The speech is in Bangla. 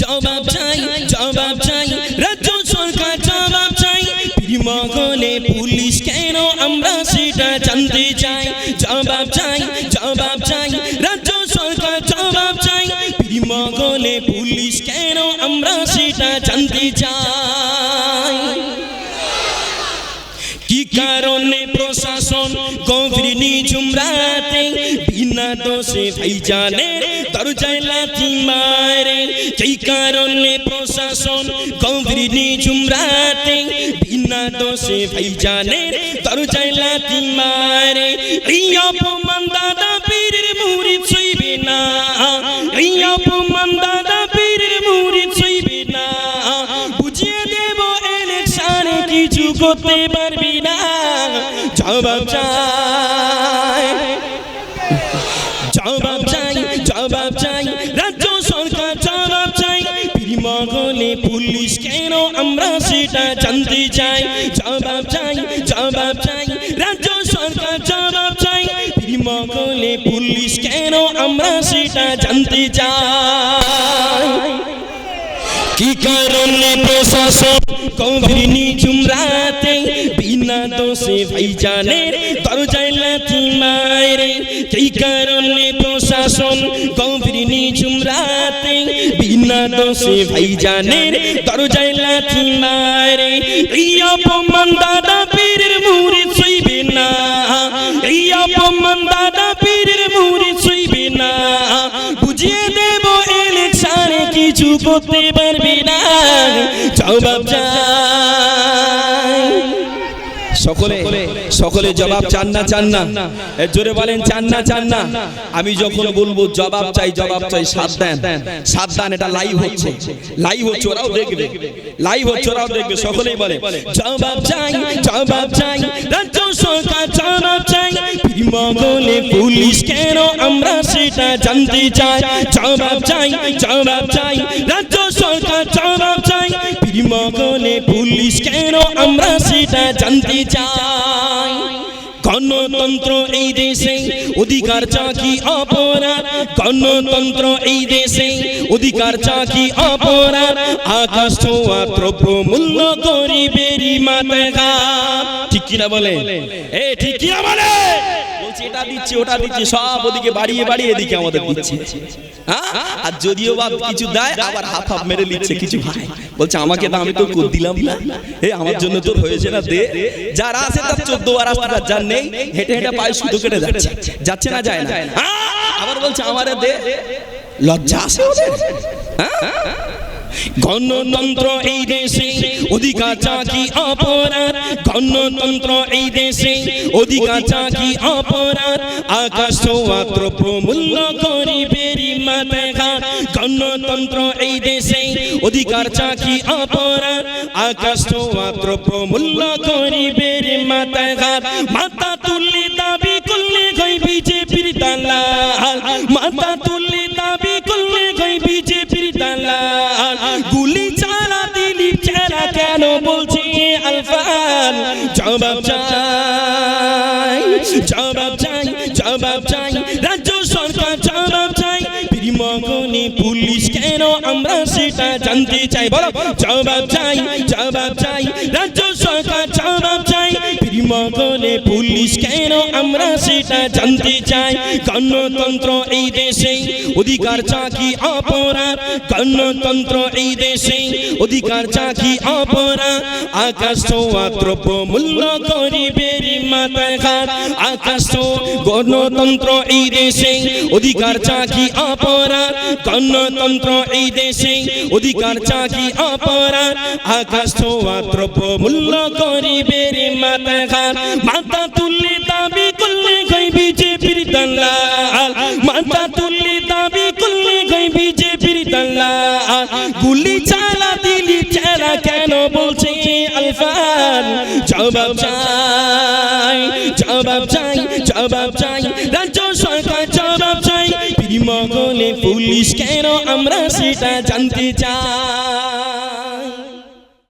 জবাব চাই জবাব চাই। রাজ্য সরকার জবাব চাই। মগলে পুলিশ কেন আমরা সেটা জানতে চাই? জবাব চাই জবাব চাই। রাজ্য সরকার জবাব চাই। মগলে পুলিশ কেন আমরা সেটা জানতে চাই? ভাইজানে দরজায় লাথি মারে কি কারণে প্রশাসন গভীর নিঝুম রাতে বিনা দোষে ভাইজানে দরজায় লাথি মারে এই অপমান দাদা পীরের মুড়ি ছইবে না এই অপমান দাদা পীরের মুড়ি ছইবে না বুঝিয়ে দেব ইলেকশনে কিছু করতে পারবি আমরা সেটা জানতে চাই, জবাব চাই জবাব চাই, রাজ্য সরকার জবাব চাই। মগলে পুলিশ কেন আমরা সেটা জানতে চাই? কি কারণে প্রশাসন গভীর নিঝুম রাতে বিনা দোষে ভাইজানের দরজায় লাথি মারে। কি কারণে প্রশাসন গভীর নিঝুম রাতে বিনা দোষে ভাইজানের দরজায় লাথি মারে। এই অপমান দাদা পীরের মুড়ি ছইবে না। এই অপমান দাদা পীরের মুড়ি ছইবে না। বুঝিয়ে দেব ইলেকশনে কিছু করতে পারবি জবাব চাই সকলে সকলে জবাব চান না চান না। এ জোরে বলেন চান না চান না। আমি যখন বলব জবাব চাই জবাব চাই সাবধান। সাবধান এটা লাইভ হচ্ছে। লাইভ হচ্ছে ওরাও দেখবে। লাইভ হচ্ছে ওরাও দেখবে। সকলেই বলে জবাব চাই জবাব চাই। রাজ্য সরকার জবাব চাই। মগলে পুলিশ কেন আমরা সেটা জানতে চাই? জবাব চাই জবাব চাই। রাজ্য মগলে পুলিশ কেন আমরা সেটা জানতে চাই? গণতন্ত্র এই দেশে অধিকার চাকি অপরাধ। গণতন্ত্র এই দেশে অধিকার চাকি অপরাধ। আকাশ ছোঁয়া দ্রব্য মূল্য গরিবেরই মাথা ঠিক কিনা বলে এ ঠিক কিনা বলে এটা দিচ্ছি, ওটা দিচ্ছি, সব ওদিকে বাড়িয়ে বাড়িয়ে এদিকে আমাদের দিচ্ছে। হ্যাঁ? আর যদিও বা কিছু দেয়, আবার হাফ হাফ মেরে নিচ্ছে, কিছু ভাই বলছে, আমাকে তো আমি তো দিলাম না। এ, আমার জন্য তোর হয়েছে না, দে। যারা আছে তার চোদ্দ বার আসতে যার নেই, হেঁটে হেঁটে পায়ে শুধু কেটে যাচ্ছে। যাচ্ছে না, যায় না। হ্যাঁ? আবার বলছে, আমারে দে। লজ্জা আছে হ্যাঁ? গণতন্ত্র এই দেশে, অধিকার চাকি অপরাধ। গণতন্ত্র এই দেশে, অধিকার চাকি অপরাধ। আকাশ গরিবেরই মাথা গণতন্ত্র এই দেশে, অধিকার চাকি অপরাধ। আকাশ ছোয়াত্র প্রমূল্য গরিবের মাথা মাথা তুললে দাবি করলে বিজেপির দালাল। মাথা তুললে দাবি দালাল গুলি চালা দিলি চেরা কেন বলছি আলফান? জবাব চাই জবাব চাই জবাব চাই। রাজ্য সরকার জবাব চাই। মগনে পুলিশ কেন আমরা সেটা জানতে চাই? বলো। জবাব চাই জবাব চাই। রাজ্য সরকার জবাব চাই। মগনে পুলিশ কেন আমরা সেটা জানতে চাই? গণতন্ত্র এই দেশে অধিকার চাকি অপরাধ। গণতন্ত্র এই দেশে অধিকার চাকি অপরাধ। আকাশ ছোঁয়া দ্রব্য মূল্য গরিবের মাথাঘাট আকাশ গণতন্ত্র এই দেশে অধিকার চাকি অপরাধ। গণতন্ত্র এই দেশে অধিকার চাকি অপরাধ। আকাশ ছোঁয়া দ্রব্য মূল্য গরিবের মাথাঘাট মাথা তুললে দাবি করলে গই বিজেপির দালাল। মাথা তুললে দাবি করলে গই বিজেপির দালাল। গুলি চালা দিলি চেরা কেন বলছে আলফান? জবাব চাই জবাব চাই জবাব চাই। রাজ্য সরকার জবাব চাই। মগলে পুলিশ কেন আমরা সেটা জানতে চাই?